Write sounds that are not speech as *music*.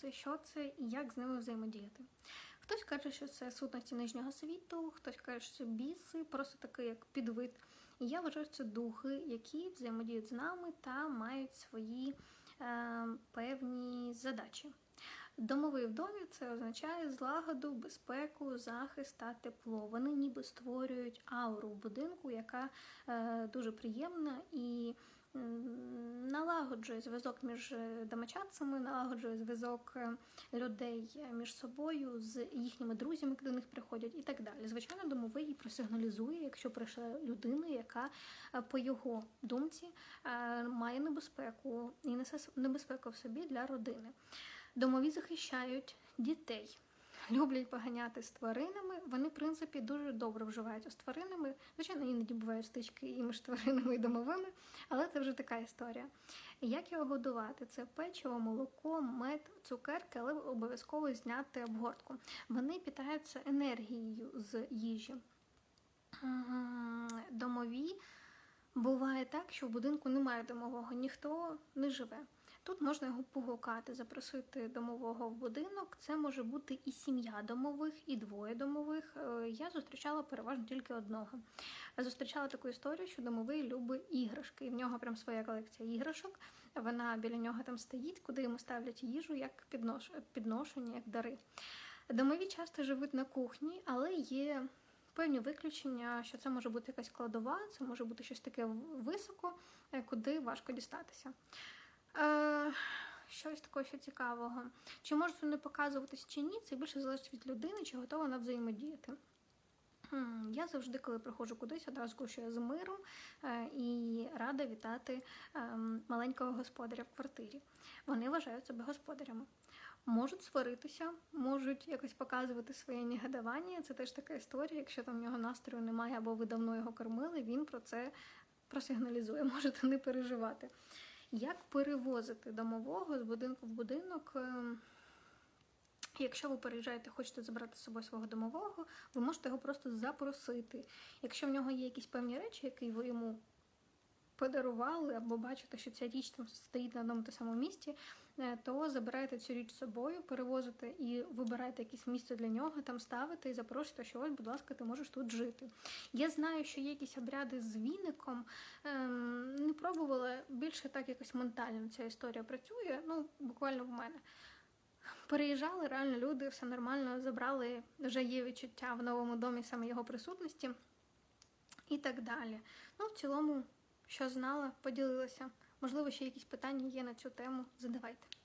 це, що це і як з ними взаємодіяти. Хтось каже, що це сутності нижнього світу, хтось каже, що це біси, просто такий як підвид. І я вважаю, що це духи, які взаємодіють з нами та мають свої е, певні задачі. Домовий в домі це означає злагоду, безпеку, захист та тепло. Вони ніби створюють ауру в будинку, яка е, дуже приємна і налагоджує зв'язок між е, домочадцями, налагоджує зв'язок е, людей між собою з їхніми друзями, які до них приходять, і так далі. Звичайно, домовий і просигналізує, якщо прийшла людина, яка по його думці має небезпеку і несе небезпеку в собі для родини. Домові захищають дітей. Люблять поганяти з тваринами. Вони, в принципі, дуже добре вживаються з тваринами. Звичайно, іноді бувають стички і між *laughs* тваринами і домовими, але це вже така історія. Як його годувати? Це печиво, молоко, мед, цукерки, але обов'язково зняти обгортку. Вони питаються енергією з їжі. Домові буває так, що в будинку немає домового, ніхто не живе. Тут можна його погукати, запросити домового в будинок. Це може бути і сім'я домових, і двоє домових. Е, Я зустрічала переважно тільки одного. Зустрічала таку історію, що домовий любить іграшки, і в нього прям своя колекція іграшок. Вона біля нього там стоїть, куди йому ставлять їжу як піднош... підношення, як дари. Домові часто живуть на кухні, але є певні виключення, що це може бути якась кладова, це може бути щось таке високо, е, куди важко дістатися. Е, щось такого ще цікавого. Чи можуть вони показуватись чи ні, це більше залежить від людини, чи готова вона взаємодіяти. Я завжди, коли приходжу кудись, одразу кажу, що я з миром е, і рада вітати ем, маленького господаря в квартирі. Вони вважають себе господарями. Можуть сваритися, можуть якось показувати своє негодування. Це теж така історія. Якщо там в нього настрою немає або ви давно його кормили, він про це просигналізує, *laughs* можете не переживати. Як перевозити домового з будинку в будинок? Ем, Якщо ви переїжджаєте, хочете забрати з собою свого домового, ви можете його просто запросити. Якщо в нього є якісь певні речі, які ви йому подарували, або бачите, що ця річ там стоїть на одному та самому місці, е, то забираєте цю річ з собою, перевозите і вибираєте якесь місце для нього, там ставите і запрошуєте, що ось, будь ласка, ти можеш тут жити. Я знаю, що є якісь обряди з віником. Ем, не пробувала більше так якось ментально ця історія працює. Ну, буквально в мене. Переїжджали реально люди, все нормально, забрали, вже є відчуття в новому домі саме його присутності і так далі. Ну, в цілому, що знала, поділилася. Можливо, ще якісь питання є на цю тему. Задавайте.